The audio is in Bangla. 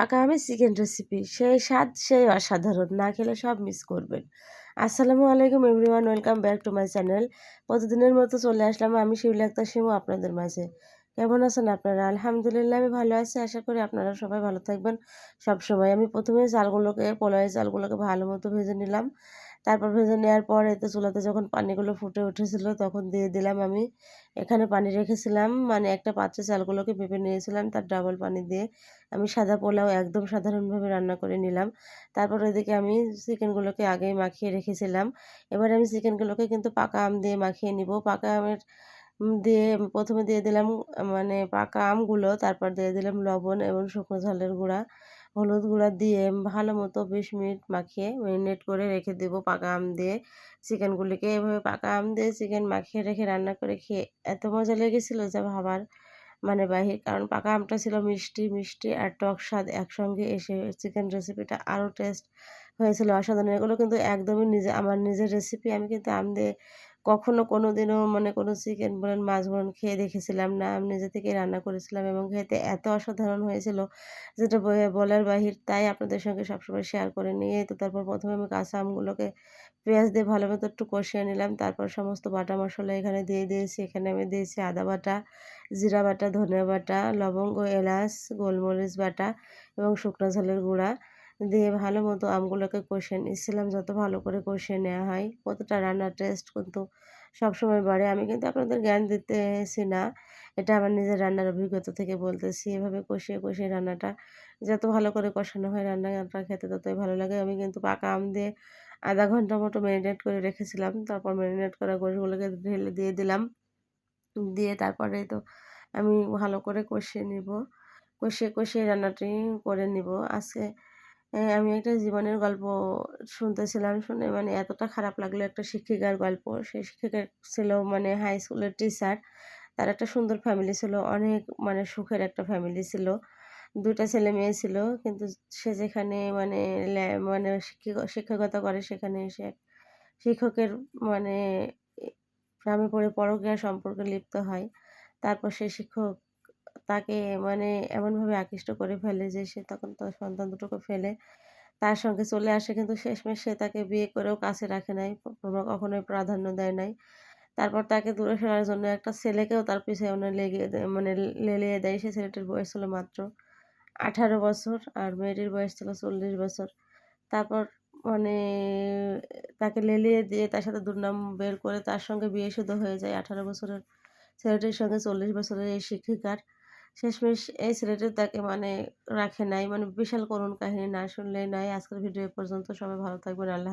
পাকা আমের চিকেন রেসিপি সেই স্বাদ সেই অসাধারণ, না খেলে সব মিস করবেন। আসসালামু আলাইকুম everyone welcome back to my channel প্রতিদিনের মতো চলে আসলাম আমি শিউলি আক্তার সিমু আপনাদের মাঝে। কেমন আছেন আপনারা? আলহামদুলিল্লাহ আমি ভালো আছি, আশা করি আপনারা সবাই ভালো থাকবেন। সব সময় আমি প্রথমে চালগুলোকে পোলাই চালগুলোকে ভালো মতো ভেজে নিলাম। তারপর ভেজে নেওয়ার পর এতে চুলাতে যখন পানিগুলো ফুটে উঠেছিল তখন দিয়ে দিলাম আমি। এখানে পানি রেখেছিলাম মানে একটা পাত্রে চালগুলোকে পেঁপে নিয়েছিলাম, তার ডাবল পানি দিয়ে আমি সাদা পোলাও একদম সাধারণভাবে রান্না করে নিলাম। তারপর এদিকে আমি চিকেনগুলোকে আগেই মাখিয়ে রেখেছিলাম। এবার আমি চিকেনগুলোকে কিন্তু পাকা আম দিয়ে মাখিয়ে নিব। পাকা আমের দিয়ে প্রথমে দিয়ে দিলাম মানে পাকা আমগুলো, তারপর দিয়ে দিলাম লবণ এবং শুকনো ঝালের গুঁড়া। হলুদ গুঁড়া দিয়ে ভালো মতো বিশ মিনিট মাখিয়ে ম্যারিনেট করে রেখে দেবো পাকা আম দিয়ে। চিকেনগুলিকে এভাবে পাকা আম দিয়ে চিকেন মাখিয়ে রেখে রান্না করে খেয়ে এত মজা লেগেছিলো যা ভাবার মানে বাহির। কারণ পাকা আমটা ছিল মিষ্টি মিষ্টি আর টক স্বাদ একসঙ্গে এসে চিকেন রেসিপিটা আরও টেস্ট হয়েছিল। অসাধারণ। এগুলো কিন্তু একদমই নিজে, আমার নিজের রেসিপি আমি কিন্তু আম দিয়ে কখনো কোনো দিনও মানে কোনো চিকেন বলেন মাছ বলেন খেয়ে দেখেছিলাম না। আমি নিজে থেকেই রান্না করেছিলাম এবং খেতে এত অসাধারণ হয়েছিল যেটা বলার বাহির। তাই আপনাদের সঙ্গে সবসময় শেয়ার করে নিয়ে তো তারপর প্রথমে আমি কাঁচা আমগুলোকে পেঁয়াজ দিয়ে ভালো মতো একটু কষিয়ে নিলাম। তারপর সমস্ত বাটা মশলা এখানে দিয়ে দিয়েছি। এখানে আমি দিয়েছি আদা বাটা, জিরা বাটা, ধনিয়া বাটা, লবঙ্গ, এলাচ, গোলমরিচ বাটা এবং শুকনো ঝালের গুঁড়া। দিয়ে ভালো মতো আমগুলোকে কষিয়ে নিচ্ছিলাম। যত ভালো করে কষিয়ে নেওয়া হয়, কতটা রান্নার টেস্ট কিন্তু সবসময় বাড়ে। আমি কিন্তু আপনাদের জ্ঞান দিতেছি না। এটা আমার নিজের রান্নার অভিজ্ঞতা থেকে বলতেছি। এভাবে কষিয়ে কষিয়ে রান্নাটা যত ভালো করে কষানো হয়, রান্নাটা খেতে ততই ভালো লাগে। আমি কিন্তু পাকা আম দিয়ে আধা ঘণ্টা মতো ম্যারিনেট করে রেখেছিলাম। তারপর ম্যারিনেট করা গোশগুলোকে ঢেলে দিয়ে দিলাম। দিয়ে তারপরে তো আমি ভালো করে কষিয়ে নিব। কষিয়ে কষিয়ে রান্নাটি করে নিব। আজকে আমি একটা জীবনের গল্প শুনতেছিলাম শুনে মানে এতটা খারাপ লাগল একটা শিক্ষিকার গল্প। সেই শিক্ষিকা ছিল মানে হাই স্কুলের টিচার তার একটা সুন্দর ফ্যামিলি ছিল, অনেক মানে সুখের একটা ফ্যামিলি ছিল। দুটা ছেলে মেয়ে ছিল, কিন্তু সে যেখানে মানে মানে শিক্ষক, শিক্ষকতা করে সেখানে এসে শিক্ষকের মানে প্রেমে পড়ে পরকীয়া সম্পর্কে লিপ্ত হয়। তারপর সে শিক্ষক তাকে মানে এমনভাবে আকৃষ্ট করে ফেলে যে সে তখন তার সন্তান দুটোকে ফেলে। তার সঙ্গে চলে আসে কিন্তু শেষমেশ সে তাকে বিয়ে করেও কাছে রাখে নাই কখনোই প্রাধান্য দেয় নাই। তারপর তাকে দূরে সরার জন্য একটা ছেলেকেও তার পিছনে লেগে মানে লেলিয়ে দেয়। সে ছেলেটির বয়স ছিল মাত্র আঠারো বছর আর মেয়েটির বয়স ছিল চল্লিশ বছর। তারপর মানে তাকে লেলিয়ে দিয়ে তার সাথে দুর্নাম বের করে তার সঙ্গে বিয়ে শুধু হয়ে যায় আঠারো বছরের ছেলেটির সঙ্গে চল্লিশ বছরের এই শিক্ষিকার। শেষমেশ এই ছেলেটি তাকে মানে রাখে নাই মানে বিশাল করুণ কাহিনী না শুনলে নাই। আজকের ভিডিও পর্যন্ত সবাই ভালো থাকবেন, আল্লাহ